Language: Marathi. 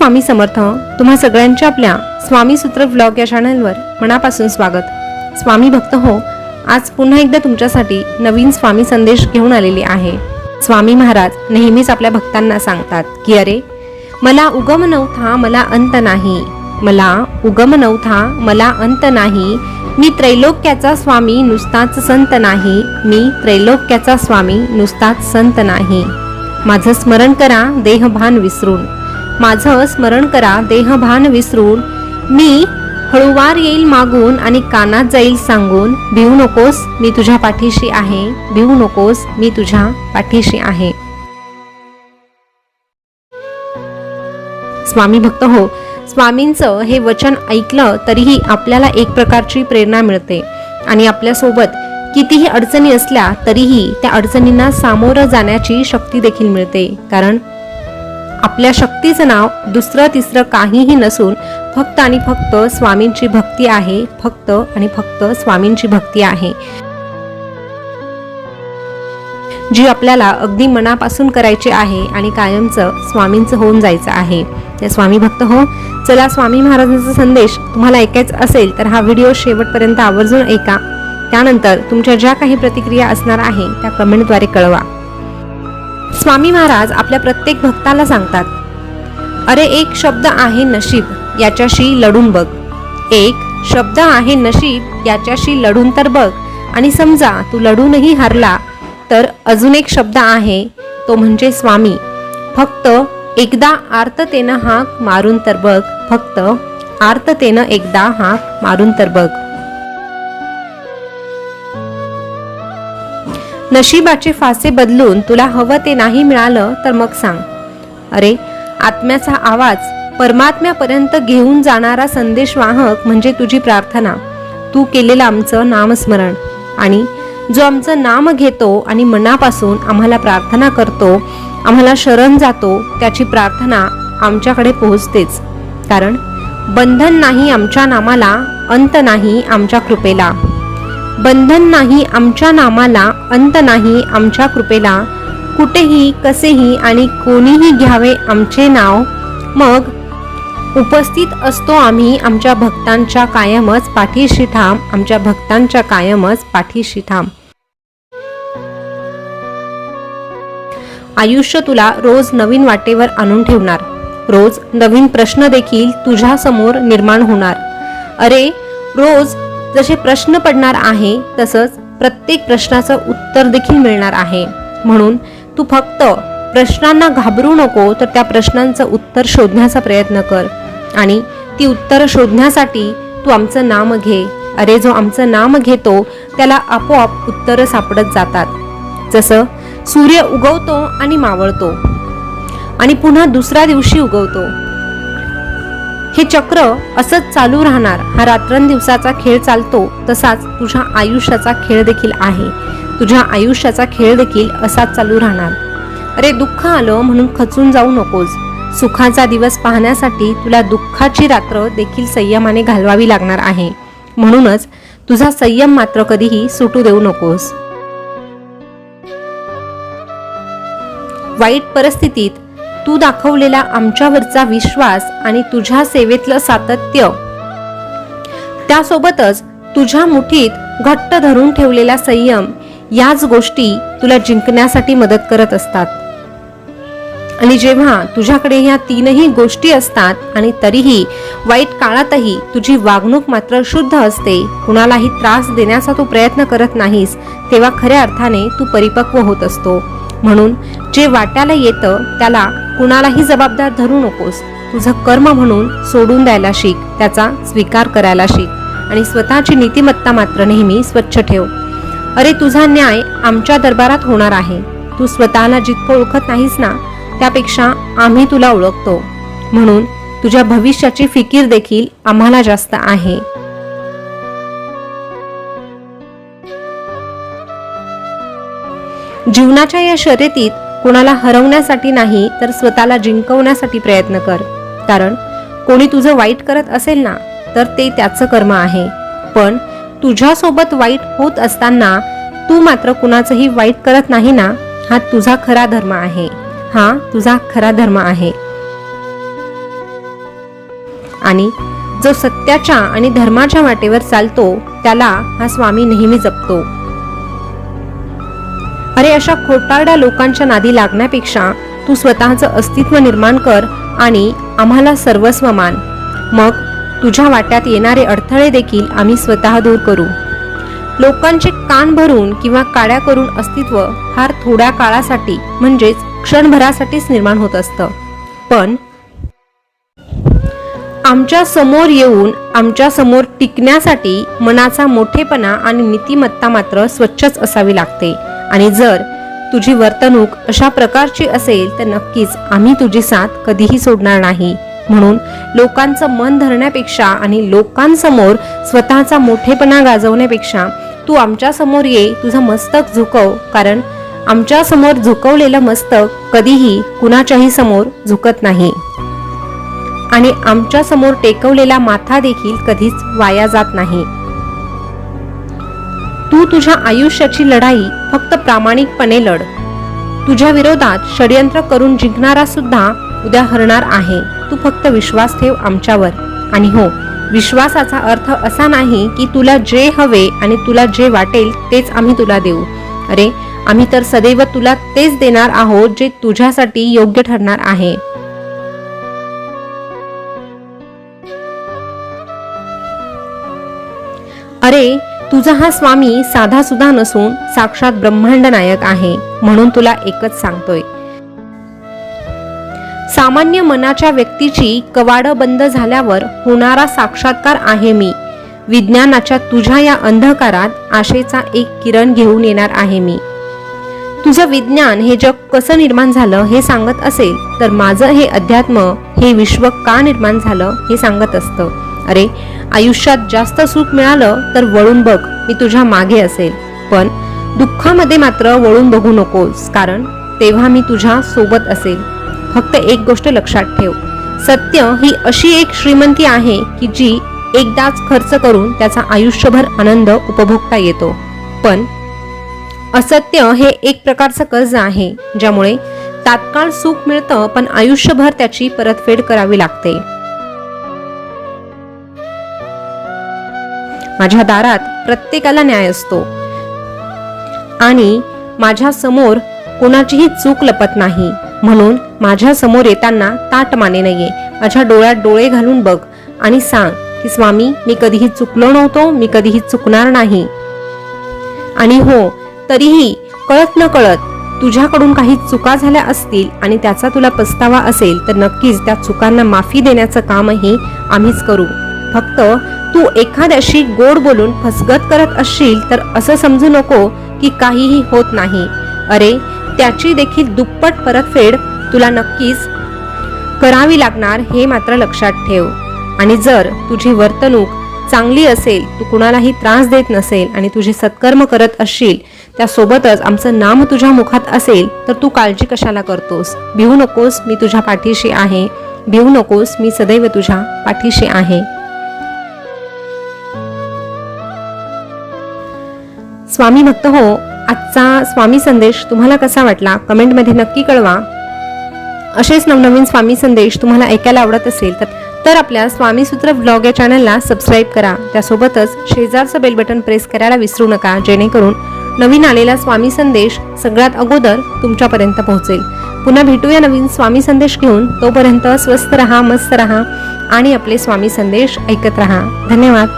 स्वामी समर्थ. तुम्हा सगळ्यांच्या आपल्या स्वामी सूत्र व्लॉग या चॅनलवर मनापासून स्वागत. स्वामी भक्त हो आज पुन्हा एकदा तुमच्यासाठी नवीन स्वामी संदेश घेऊन आलेली आहे. स्वामी महाराज नेहमीच आपल्या भक्तांना सांगतात की अरे मला उगम नवथा मला अंत नाही. मला उगम नवथा मला अंत नाही. मी त्रैलोक्याचा स्वामी नुसताच संत नाही. मी त्रैलोक्याचा स्वामी नुसताच संत नाही. माझं स्मरण करा देहभान विसरून. माझं स्मरण करा देहभान विसरून. मी हळूवार येईल मागून आणि कानात जाईल सांगून. भिवू नकोस मी तुझ्या पाठीशी आहे. भिवू नकोस मी तुझ्या पाठीशी आहे. स्वामी भक्त हो स्वामींचं हे वचन ऐकलं तरीही आपल्याला एक प्रकारची प्रेरणा मिळते. आणि आपल्यासोबत कितीही अडचणी असल्या तरीही त्या अडचणींना सामोरं जाण्याची शक्ती देखील मिळते. कारण आपल्या शक्तीचं नाव दुसरं तिसरं काहीही नसून फक्त आणि फक्त स्वामींची भक्ती आहे फक्त आणि फक्त स्वामींची भक्ती आहे. जी आपल्याला अगदी मनापासून करायची आहे आणि कायमचं स्वामींचं होऊन जायचं आहे. त्या स्वामी भक्त हो चला स्वामी महाराजांचा संदेश तुम्हाला ऐकायचा असेल तर हा व्हिडिओ शेवटपर्यंत आवर्जून ऐका. त्यानंतर तुमच्या ज्या काही प्रतिक्रिया असणार आहे त्या कमेंटद्वारे कळवा. स्वामी महाराज आपल्या प्रत्येक भक्ताला सांगतात अरे एक शब्द आहे नशीब याच्याशी लढून बघ. एक शब्द आहे नशीब याच्याशी लढून तर बघ. आणि समजा तू लढूनही हरला तर अजून एक शब्द आहे तो म्हणजे स्वामी. फक्त एकदा आर्ततेनं हाक मारून तर बघ. फक्त आर्ततेनं एकदा हाक मारून तर बघ. नशिबाचे फासे बदलून तुला हवं ते नाही मिळालं तर मग सांग. अरे आत्म्याचा आवाज परमात्म्यापर्यंत घेऊन जाणारा संदेशवाहक म्हणजे तुझी प्रार्थना. तू केलेलं आमचं नामस्मरण. आणि जो आमचं नाम घेतो आणि मनापासून आम्हाला प्रार्थना करतो आम्हाला शरण जातो त्याची प्रार्थना आमच्याकडे पोहोचतेच. कारण बंधन नाही आमच्या नामाला अंत नाही आमच्या कृपेला. बंधन नाही आमच्या नामाला अंत नाही आमच्या कृपेला. कुठेही कसेही आणि कोणीही घ्यावे आमचे नाव. मग उपस्थित असतो आम्ही आमच्या भक्तांच्या कायमच पाठीशी ठाम आमच्या भक्तांच्या कायमच पाठीशी ठाम आयुष्य तुला रोज नवीन वाटेवर आणून ठेवणार. रोज नवीन प्रश्न देखील तुझ्या समोर निर्माण होणार. अरे रोज जसे प्रश्न पडणार आहे तसंच प्रत्येक प्रश्नाचं उत्तर देखील मिळणार आहे. म्हणून तू फक्त प्रश्नांना घाबरू नको तर त्या प्रश्नांचं उत्तर शोधण्याचा प्रयत्न कर. आणि ती उत्तरं शोधण्यासाठी तू आमचं नाम घे. अरे जो आमचं नाम घेतो त्याला आपोआप उत्तरं सापडत जातात. जसं सूर्य उगवतो आणि मावळतो आणि पुन्हा दुसऱ्या दिवशी उगवतो. हे चक्र असंच चालू राहणार. हा रात्रंदिवसाचा खेळ चालतो तसाच तुझ्या आयुष्याचा खेळ देखील आहे. तुझ्या आयुष्याचा खेळ देखील असाच चालू राहणार. अरे दुःख आलं म्हणून खचून जाऊ नकोस. सुखाचा दिवस पाहण्यासाठी तुला दुःखाची रात्र देखील संयमाने घालवावी लागणार आहे. म्हणूनच तुझा संयम मात्र कधीही सुटू देऊ नकोस. वाईट परिस्थितीत तू दाखवलेला आमच्यावरचा विश्वास आणि तुझ्या सेवेतलं सातत्य. त्यासोबतच तुझ्या मुठीत घट्ट धरून ठेवलेला संयम याच गोष्टी तुला जिंकण्यासाठी मदत करत असतात. आणि जेव्हा तुझ्याकडे ह्या तीनही गोष्टी असतात आणि तरीही वाईट काळातही तुझी वागणूक मात्र शुद्ध असते कुणालाही त्रास देण्याचा तू प्रयत्न करत नाहीस तेव्हा खऱ्या अर्थाने तू परिपक्व होत असतो. म्हणून जे वाट्याला येतं त्याला कुणालाही जबाबदार धरू नकोस. तुझं कर्म म्हणून सोडून द्यायला शिक त्याचा स्वीकार करायला शिक आणि स्वतःची नीतिमत्ता मात्र नेहमी स्वच्छ ठेव. अरे तुझा न्याय आमच्या दरबारात होणार आहे. तू स्वतःला जितकं ओळखत नाहीस ना त्यापेक्षा आम्ही तुला ओळखतो. म्हणून तुझ्या भविष्याची फिकीर देखील आम्हाला जास्त आहे. जीवनाच्या या शर्यतीत कोणाला हरवण्यासाठी नाही तर स्वतःला जिंकवण्यासाठी प्रयत्न कर. कारण कोणी तुझं वाईट करत असेल ना तर ते त्याचं कर्म आहे. पण तुझ्यासोबत वाईट होत असताना तू मात्र कुणाचंही वाईट करत नाही ना हा तुझा खरा धर्म आहे. हा तुझा खरा धर्म आहे. आणि जो सत्याच्या आणि धर्माच्या वाटेवर चालतो त्याला हा स्वामी नेहमी जपतो. अरे अशा खोटारड्या लोकांच्या नादी लागण्यापेक्षा तू स्वतःचं अस्तित्व निर्माण कर आणि आम्हाला सर्वस्व मान. मग तुझ्या वाट्यात येणारे अडथळे देखील आम्ही स्वतः दूर करू. लोकांचे कान भरून किंवा काड्या करून अस्तित्व फार थोड्या काळासाठी म्हणजेच क्षणभरासाठीच निर्माण होत असतं. पण आमच्यासमोर येऊन आमच्यासमोर टिकण्यासाठी मनाचा मोठेपणा आणि नीतिमत्ता मात्र स्वच्छच असावी लागते. आणि जर तुझी वर्तणूक अशा प्रकारची असेल तर नक्कीच आम्ही तुझी साथ कधीही सोडणार नाही. म्हणून लोकांचं मन धरण्यापेक्षा आणि लोकांसमोर स्वतःचा मोठेपणा गाजवण्यापेक्षा तू आमच्यासमोर ये तुझं मस्तक झुकव. कारण आमच्यासमोर झुकवलेलं मस्तक कधीही कुणाच्याही समोर झुकत नाही. आणि आमच्यासमोर टेकवलेला माथा देखील कधीच वाया जात नाही. तू तुझ्या आयुष्याची लढाई फक्त प्रामाणिकपणे लढ. तुझ्या विरोधात षडयंत्र करून जिंकणारा सुद्धा उद्या हरणार आहे. तू फक्त विश्वास ठेव आमच्यावर. आणि हो विश्वासाचा अर्थ असा नाही की तुला जे हवे आणि तुला जे वाटेल तेच आम्ही तुला देऊ. अरे आम्ही तर सदैव तुला तेच देणार आहोत जे तुझ्यासाठी योग्य ठरणार आहे. अरे तुझा हा स्वामी साधा सुद्धा नसून साक्षात ब्रह्मांड नायक आहे म्हणून तुला एकच सांगतोय. सामान्य मनाच्या व्यक्तीची कवाडं बंद झाल्यावर होणारा साक्षात्कार आहे मी. विज्ञानाच्या तुझ्या या अंधकारात आशेचा एक किरण घेऊन येणार आहे मी. तुझं विज्ञान हे जग कसं निर्माण झालं हे सांगत असेल तर माझं हे अध्यात्म हे विश्व का निर्माण झालं हे सांगत असतं. अरे आयुष्यात जास्त सुख मिळालं तर वळून बघ मी तुझ्या मागे असेल. पण दुःखामध्ये मात्र वळून बघू नकोस कारण तेव्हा मी तुझ्या सोबत असेल. फक्त एक गोष्ट लक्षात ठेव. सत्य ही अशी एक श्रीमंती आहे की जी एकदाच खर्च करून त्याचा आयुष्यभर आनंद उपभोगता येतो. पण असत्य हे एक प्रकारचं कर्ज आहे ज्यामुळे तात्काळ सुख मिळतं पण आयुष्यभर त्याची परतफेड करावी लागते. माझ्या दारात प्रत्येकाला न्याय असतो. आणि माझ्यासमोर कोणाचीही चूक लपत नाही. म्हणून माझ्यासमोर येताना ताट माने नाहीये. माझ्या डोळ्यात डोळे घालून बघ आणि सांग की स्वामी मी कधीही चुकलो नव्हतो मी कधीही चुकणार नाही. आणि हो तरीही कळत न कळत तुझ्याकडून काही चुका झाल्या असतील आणि त्याचा तुला पस्तावा असेल तर नक्कीच त्या चुकांना माफी देण्याचं कामही आम्हीच करू. फक्त तू एखाद्याशी गोड बोलून फसगत करत असशील तर असं समजू नको की काहीही होत नाही. अरे त्याची देखील दुप्पट परतफेड तुला नक्कीच करावी लागणार हे मात्र लक्षात ठेव. आणि जर तुझी वर्तणूक चांगली असेल तू कुणालाही त्रास देत नसेल आणि तुझे सत्कर्म करत असशील त्यासोबतच आमचं नाम तुझ्या मुखात असेल तर तू काळजी कशाला करतोस? भिवू नकोस मी तुझ्या पाठीशी आहे. भिवू नकोस मी सदैव तुझ्या पाठीशी आहे. स्वामी भक्त हो आजचा स्वामी संदेश तुम्हाला कसा वाटला? कमेंटमध्ये नक्की कळवा. असेच नवनवीन स्वामी संदेश तुम्हाला ऐकायला आवडत असेल तर तर आपल्या स्वामीसूत्र ब्लॉग या चॅनलला सबस्क्राईब करा. त्यासोबतच शेजारचं बेल बटन प्रेस करायला विसरू नका जेणेकरून नवीन आलेला स्वामी संदेश सगळ्यात अगोदर तुमच्यापर्यंत पोहोचेल. पुन्हा भेटूया नवीन स्वामी संदेश घेऊन. तोपर्यंत स्वस्त रहा मस्त रहा आणि आपले स्वामी संदेश ऐकत रहा. धन्यवाद.